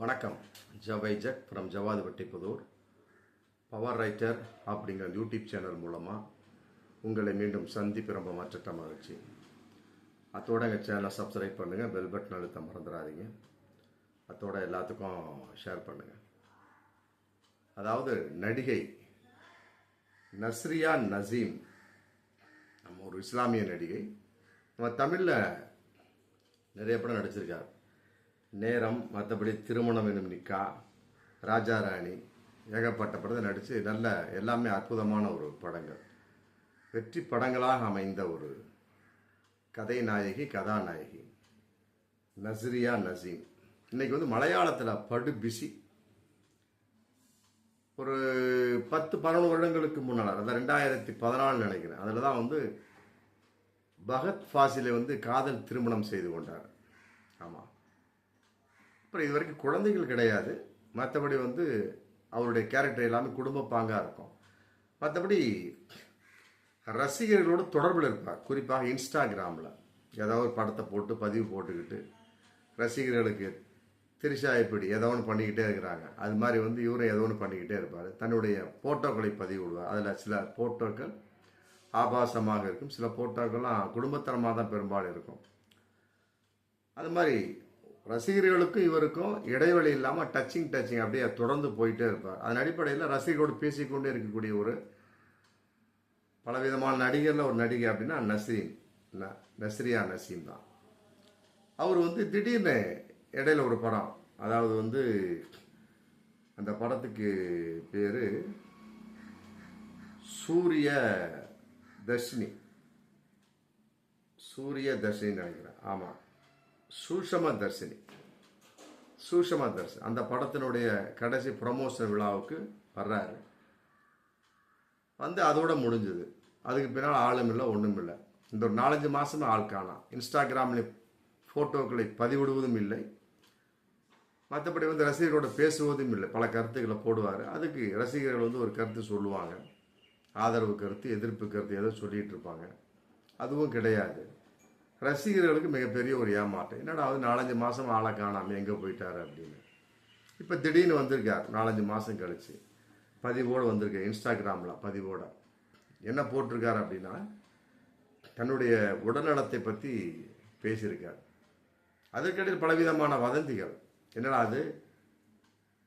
வணக்கம். ஜவைஜக் from Javadhu Vettipudur power writer அப்படிங்கிற YouTube channel மூலமாக உங்களை மீண்டும் சந்திப்பு ரொம்ப மற்ற மகிழ்ச்சி. அத்தோட எங்கள் சேனலை சப்ஸ்கிரைப் பண்ணுங்கள் பெல் பட்டன் அழுத்த மறந்துடாதீங்க. அத்தோட எல்லாத்துக்கும் ஷேர் பண்ணுங்கள் அதாவது நடிகை நஸ்ரியா நசீம். நம்ம ஒரு இஸ்லாமிய நடிகை. நம்ம தமிழில் நிறைய படம் நடிச்சிருக்கார். நேரம் மற்றபடி திருமணம் என்னும் நிக்கா ராஜா ராணி ஏகப்பட்ட படத்தை நடித்து நல்ல எல்லாமே அற்புதமான ஒரு படங்கள். வெற்றி படங்களாக அமைந்த ஒரு கதை நாயகி கதாநாயகி நஸ்ரியா நசீம். இன்றைக்கி வந்து மலையாளத்தில் படு பிஸி ஒரு பத்து பதினொன்று வருடங்களுக்கு முன்னால் அதாவது ரெண்டாயிரத்தி பதினாலு நினைக்கிறேன் அதில் தான் வந்து பகத் ஃபாசிலை வந்து காதல் திருமணம் செய்து கொண்டார். ஆமாம் அப்புறம் இது வரைக்கும் குழந்தைகள் கிடையாது. மற்றபடி வந்து அவருடைய கேரக்டர் எல்லாமே குடும்ப பாங்காக இருக்கும். மற்றபடி ரசிகர்களோடு தொடர்பில் இருப்பார். குறிப்பாக இன்ஸ்டாகிராமில் ஏதாவது ஒரு படத்தை போட்டு பதிவு போட்டுக்கிட்டு ரசிகர்களுக்கு திரிஷா இப்படி ஏதோ ஒன்று பண்ணிக்கிட்டே இருக்கிறாங்க. அது மாதிரி வந்து இவரும் ஏதோ ஒன்று பண்ணிக்கிட்டே இருப்பார். தன்னுடைய போட்டோக்களை பதிவு விடுவார். அதில் சில போட்டோக்கள் ஆபாசமாக இருக்கும். சில போட்டோக்கள்லாம் குடும்பத்தனமாக தான் பெரும்பாலும் இருக்கும். அது மாதிரி ரசிகர்களுக்கும் இவருக்கும் இடைவெளி இல்லாமல் டச்சிங் டச்சிங் அப்படியே தொடர்ந்து போயிட்டே இருப்பார். அதன் அடிப்படையில் ரசிகர்களோடு பேசிக்கொண்டே இருக்கக்கூடிய ஒரு பலவிதமான நடிகரில் ஒரு நடிகை அப்படின்னா நசீம். நஸ்ரியா நசீம் தான். அவர் வந்து திடீர்னு இடையில ஒரு படம் அதாவது வந்து அந்த படத்துக்கு பேர் சூரிய தர்ஷினி. சூரிய தர்ஷினி நினைக்கிறேன். ஆமாம் சூஷம தர்ஷினி சூஷம தர்ஷினி அந்த படத்தினுடைய கடைசி ப்ரமோஷன் விழாவுக்கு வர்றாரு. வந்து அதோட முடிஞ்சது. அதுக்கு பின்னால் ஆளும் இல்லை ஒன்றும் இல்லை. இந்த ஒரு நாலஞ்சு மாதம் ஆள் காணாம். இன்ஸ்டாகிராமில் ஃபோட்டோக்களை பதிவிடுவதும் இல்லை. மற்றபடி வந்து ரசிகர்களோட பேசுவதும் இல்லை. பல கருத்துக்களை போடுவார். அதுக்கு ரசிகர்கள் வந்து ஒரு கருத்து சொல்லுவாங்க. ஆதரவு கருத்து எதிர்ப்பு கருத்து ஏதோ சொல்லிகிட்டு இருப்பாங்க. அதுவும் கிடையாது. ரசிகர்களுக்கு மிகப்பெரிய ஒரு ஏமாற்றம் என்னடா அது நாலஞ்சு மாதம் ஆளை காணாமல் எங்கே போயிட்டார் அப்படின்னு. இப்போ திடீர்னு வந்திருக்கார். நாலஞ்சு மாதம் கழிச்சு. பதிவோடு வந்திருக்கார். இன்ஸ்டாகிராமில் பதிவோட. என்ன போட்டிருக்கார் அப்படின்னா தன்னுடைய உடல்நலத்தை பற்றி பேசியிருக்கார். அதற்கிடையில் பலவிதமான வதந்திகள். என்னடா அது?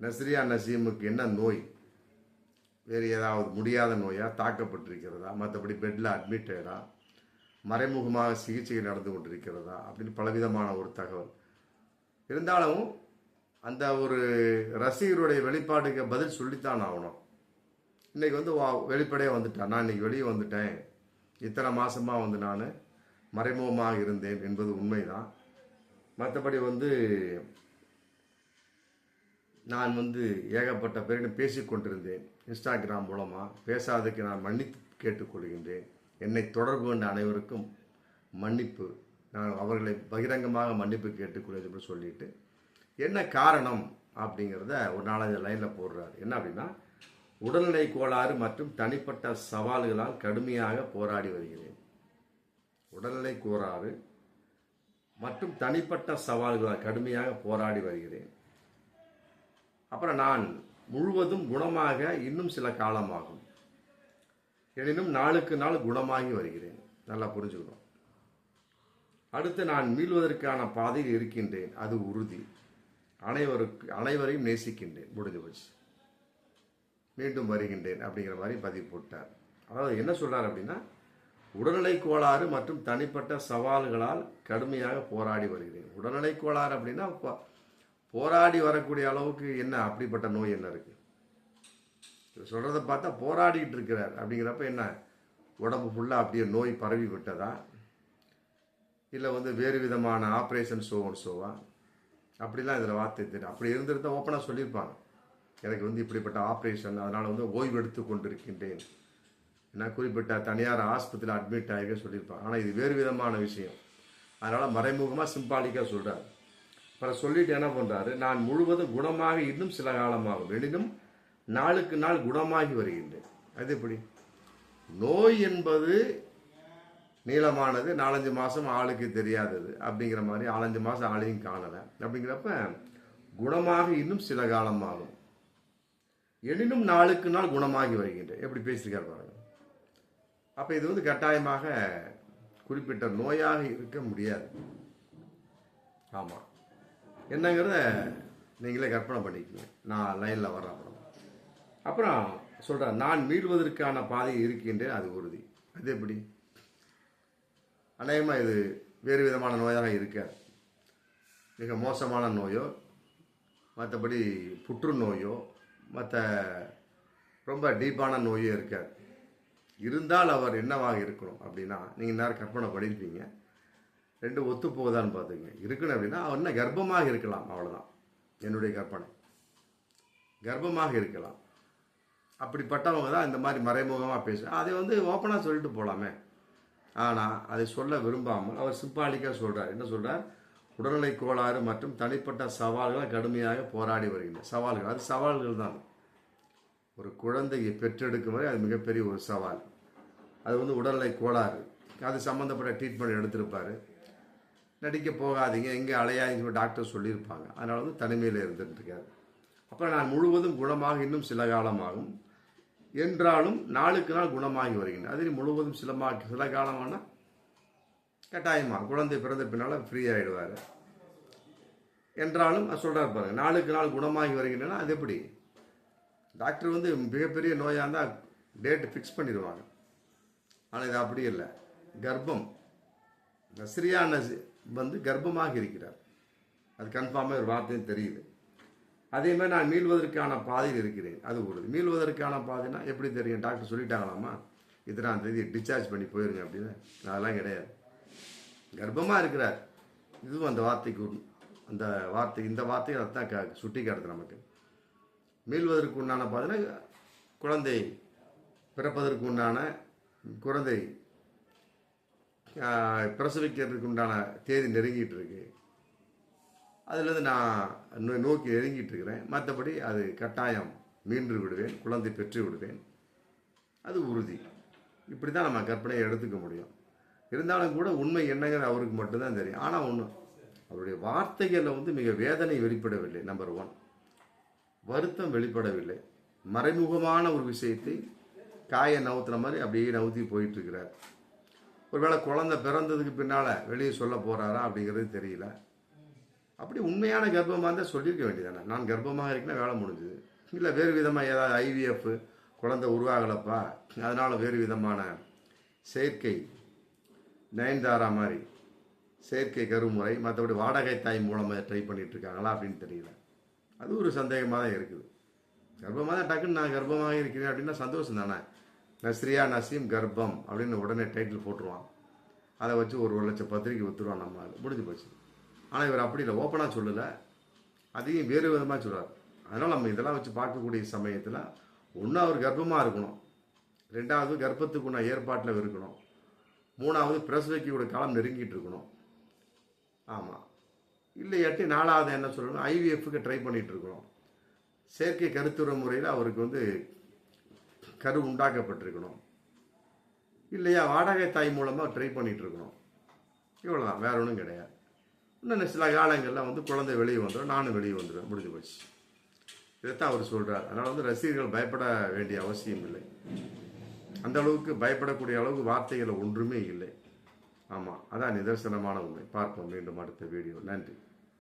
நஸ்ரியா நசீமுக்கு என்ன நோய்? வேறு ஏதாவது முடியாத நோயாக தாக்கப்பட்டிருக்கிறதா? மற்றபடி பெட்டில் அட்மிட்டடா மறைமுகமாக சிகிச்சை நடந்து கொண்டிருக்கிறதா அப்படின்னு பலவிதமான ஒரு தகவல். இருந்தாலும் அந்த ஒரு ரசிகருடைய வெளிப்பாடுக்கு பதில் சொல்லித்தான் ஆகணும். இன்றைக்கி வந்து வா வெளிப்படையாக வந்துட்டேன். நான் இன்னைக்கு வெளியே வந்துட்டேன். இத்தனை மாதமாக வந்து நான் மறைமுகமாக இருந்தேன் என்பது உண்மைதான். மற்றபடி வந்து நான் வந்து ஏகப்பட்ட பேரிடம் பேசிக்கொண்டிருந்தேன் இன்ஸ்டாகிராம் மூலமாக பேசாததுக்கு நான் மன்னித்து கேட்டுக்கொள்கின்றேன் என்னை தொடர்பு கொண்ட அனைவருக்கும் மன்னிப்பு. நான் அவர்களை பகிரங்கமாக மன்னிப்பு கேட்டுக்கொள்வது என்று சொல்லிட்டு என்ன காரணம் அப்படிங்கிறத ஒரு நாலஞ்சு லைனில் போடுறாரு. என்ன அப்படின்னா உடல்நிலை கோளாறு மற்றும் தனிப்பட்ட சவால்களால் கடுமையாக போராடி வருகிறேன். உடல்நிலை கோளாறு மற்றும் தனிப்பட்ட சவால்களால் கடுமையாக போராடி வருகிறேன். அப்புறம் நான் முழுவதும் குணமாக இன்னும் சில காலமாகும். எனினும் நாளுக்கு நாள் குணமாகி வருகிறேன். நல்லா புரிஞ்சுக்கணும். அடுத்து நான் மீள்வதற்கான பாதையில் இருக்கின்றேன். அது உறுதி. அனைவருக்கு அனைவரையும் நேசிக்கின்றேன். முடிஞ்சு போச்சு. மீண்டும் வருகின்றேன் அப்படிங்கிற மாதிரி பதிவு போட்டார். அதாவது என்ன சொல்றார் அப்படின்னா உடல்நிலை கோளாறு மற்றும் தனிப்பட்ட சவால்களால் கடுமையாக போராடி வருகிறேன். உடல்நிலை கோளாறு அப்படின்னா போராடி வரக்கூடிய அளவுக்கு என்ன அப்படிப்பட்ட நோய் என்ன இருக்குது சொல்கிறத பார்த்தா போராடிக்கிட்டு இருக்கிறார். அப்படிங்கிறப்ப என்ன? உடம்பு ஃபுல்லாக அப்படியே நோய் பரவி விட்டதா? இல்லை வந்து வேறு விதமான ஆப்ரேஷன் ஷோன்னு ஷோவா அப்படிலாம் இதில் வார்த்தை தெரியும் அப்படி இருந்திருந்தால் ஓப்பனாக சொல்லியிருப்பாங்க. எனக்கு வந்து இப்படிப்பட்ட ஆப்ரேஷன் அதனால் வந்து ஓய்வு எடுத்து கொண்டிருக்கின்றேன். நான் குறிப்பிட்ட தனியார் ஆஸ்பத்திரியில் அட்மிட் ஆகிக்க சொல்லியிருப்பாங்க. ஆனால் இது வேறு விதமான விஷயம். அதனால் மறைமுகமாக சிம்பாலிக்காக சொல்கிறார் அப்புறம் சொல்லிட்டு என்ன பண்ணுறாரு நான் முழுவதும் குணமாக இன்னும் சில காலமாகும் எனினும் நாளுக்கு நாள் குணமாகி வருகின்றேன். அது எப்படி? நோய் என்பது நீளமானது நாலஞ்சு மாதம் ஆளுக்கு தெரியாதது அப்படிங்கிற மாதிரி நாலஞ்சு மாதம் ஆளையும் காணலை. அப்படிங்கிறப்ப குணமாக இன்னும் சில காலம் ஆகும். எனினும் நாளுக்கு நாள் குணமாகி வருகின்றேன். எப்படி பேசியிருக்கார் பாருங்க. அப்போ இது வந்து கட்டாயமாக குறிப்பிட்ட நோயாக இருக்க முடியாது. ஆமாம் என்னங்கிறத நீங்களே கற்பனை பண்ணிக்கங்க. நான் லைனில் வர்றேன் அப்புறம். அப்புறம் சொல்கிறேன் நான் மீள்வதற்கான பாதை இருக்கின்றேன். அது உறுதி. அது எப்படி? அநேகமாக இது வேறு விதமான நோயாக இருக்காது. மிக மோசமான நோயோ மற்றபடி புற்றுநோயோ மற்ற ரொம்ப டீப்பான நோயோ இருக்காது. இருந்தால் அவர் என்னவாக இருக்கணும் அப்படின்னா நீங்கள் நேரம் கற்பனை பண்ணியிருப்பீங்க ரெண்டு ஒத்து போகுதான்னு பார்த்துங்க இருக்கணும் அப்படின்னா அவர் என்ன கர்ப்பமாக இருக்கலாம் அவ்வளோதான் என்னுடைய கற்பனை. கர்ப்பமாக இருக்கலாம். அப்படிப்பட்டவங்க தான் இந்த மாதிரி மறைமுகமாக பேசுகிறேன் அதை வந்து ஓப்பனாக சொல்லிட்டு போகலாமே ஆனால் அதை சொல்ல விரும்பாமல் அவர் சிம்பாலிக்காக சொல்கிறார் என்ன சொல்கிறார் உடல்நிலை கோளாறு மற்றும் தனிப்பட்ட சவால்களை கடுமையாக போராடி வருகின்றன. சவால்கள். அது சவால்கள் தான். ஒரு குழந்தையை பெற்றெடுக்கும் வரை அது மிகப்பெரிய ஒரு சவால். அது வந்து உடல்நிலை கோளாறு. அது சம்மந்தப்பட்ட ட்ரீட்மெண்ட் எடுத்திருப்பார். நடிக்க போகாதீங்க. எங்கே அலையாதீங்க டாக்டர் சொல்லியிருப்பாங்க. அதனால வந்து தனிமையில் இருந்துட்டு இருக்காரு. அப்புறம் நான் முழுவதும் குணமாக இன்னும் சில காலமாகும். என்றாலும் நாளுக்கு நாள் குணமாகி வருகின்றன. அதில் முழுவதும் சிலமா சில காலமானால் கட்டாயமாக குழந்தை பிறந்த பின்னால் ஃப்ரீ ஆகிடுவார் என்றாலும் சொல்கிறார் பாருங்கள் நாளுக்கு நாள் குணமாகி வருகின்றன. அது எப்படி? டாக்டர் வந்து மிகப்பெரிய நோயாக இருந்தால் டேட்டு ஃபிக்ஸ் பண்ணிடுவாங்க. ஆனால் இது அப்படி இல்லை. கர்ப்பம் நஸ்ரியா வந்து கர்ப்பமாக இருக்கிறார். அது கன்ஃபார்மாக ஒரு வார்த்தையும் தெரியுது. அதே மாதிரி நான் மீள்வதற்கான பாதையில் இருக்கிறேன். அது ஒரு. மீள்வதற்கான பாதைனா எப்படி தெரியும்? டாக்டர் சொல்லிட்டாங்களாமா இத்தனாம் தேதி டிஸ்சார்ஜ் பண்ணி போயிருங்க அப்படின்னு. அதெல்லாம் கிடையாது. கர்ப்பமாக இருக்கிறார். இதுவும் அந்த வார்த்தைக்கு உண்- அந்த வார்த்தை இந்த வார்த்தை அதுதான் க சுட்டி காட்டுது நமக்கு. மீள்வதற்கு உண்டான பாதைனா குழந்தை பிறப்பதற்கு உண்டான குழந்தை பிரசவிக்கிறதுக்கு உண்டான தேதி நெருங்கிட்டு இருக்கு. அதுலேருந்து நான் நோ- நோக்கி நெருங்கிட்டு இருக்கிறேன் மற்றபடி அது கட்டாயம் மீண்டு விடுவேன் குழந்தை பெற்று விடுவேன். அது உறுதி. இப்படி தான் நம்ம கற்பனையை எடுத்துக்க முடியும். இருந்தாலும் கூட உண்மை என்னங்கிற அவருக்கு மட்டும்தான் தெரியும். ஆனால் ஒன்று அவருடைய வார்த்தைகளில் வந்து மிக வேதனை வெளிப்படவில்லை நம்பர் ஒன் வருத்தம் வெளிப்படவில்லை. மறைமுகமான ஒரு விஷயத்தை காயை நவுத்துற மாதிரி அப்படியே நவுத்தி போயிட்டு இருக்கிறார் ஒருவேளை குழந்தை பிறந்ததுக்கு பின்னால் வெளியே சொல்ல போகிறாரா அப்படிங்கிறது தெரியல. அப்படி உண்மையான கர்ப்பமாக இருந்தால் சொல்லியிருக்க வேண்டியதானே நான் கர்ப்பமாக இருக்கேன்னா வேலை முடிஞ்சுது. இல்லை வேறு விதமாக ஏதாவது ஐவிஎஃப் குழந்தை உருவாகலப்பா. அதனால் வேறு விதமான செயற்கை நயன்தாரா மாதிரி செயற்கை கருமுறை மற்றபடி வாடகை தாய் மூலமாக ட்ரை பண்ணிகிட்ருக்காங்களா அப்படின்னு தெரியல. அது ஒரு சந்தேகமாக தான் இருக்குது. கர்ப்பமாக தான் டக்குன்னு நான் கர்ப்பமாக இருக்கிறேன் அப்படின்னா சந்தோஷம் தானே நஸ்ரியா நசீம் கர்ப்பம் அப்படின்னு உடனே டைட்டில் போட்டுருவான். அதை வச்சு ஒரு ஒரு லட்சம் பத்திரிக்கை வித்துருவான் நம்ம முடிஞ்சு போச்சு. ஆனால் இவர் அப்படி இல்லை. ஓப்பனாக சொல்லலை. அதையும் வேறு விதமாக சொல்கிறார் அதனால் நம்ம இதெல்லாம் வச்சு பார்க்கக்கூடிய சமயத்தில் ஒன்று அவர் கர்ப்பமாக இருக்கணும். ரெண்டாவது கர்ப்பத்துக்குள்ள ஏற்பாட்டில் இருக்கணும். மூணாவது பிரசவிக்கக்கூடிய காலம் நெருங்கிட்டு இருக்கணும். ஆமாம் இல்லையாட்டி நாலாவது என்ன சொல்லணும்? ஐவிஎஃப்க்கு ட்ரை பண்ணிகிட்டு இருக்கணும். செயற்கை கருத்துற முறையில் அவருக்கு வந்து கரு உண்டாக்கப்பட்டிருக்கணும். இல்லையா வாடகை தாய் மூலமாக ட்ரை பண்ணிகிட்டு இருக்கணும். இவ்வளோதான் வேற ஒன்றும் கிடையாது. இன்னும் சில காலங்களில் வந்து குழந்தை வெளியே வந்துடும் நானும் வெளியே வந்துடுவேன் முடிஞ்சு போச்சு. இதைத்தான் அவர் சொல்கிறார் அதனால் வந்து ரசிகர்கள் பயப்பட வேண்டிய அவசியம் இல்லை. அந்த அளவுக்கு பயப்படக்கூடிய அளவுக்கு வார்த்தைகள் ஒன்றுமே இல்லை. ஆமாம் அதான் நிதர்சனமான உண்மை. பார்ப்போம் மீண்டும் அடுத்த வீடியோ நன்றி.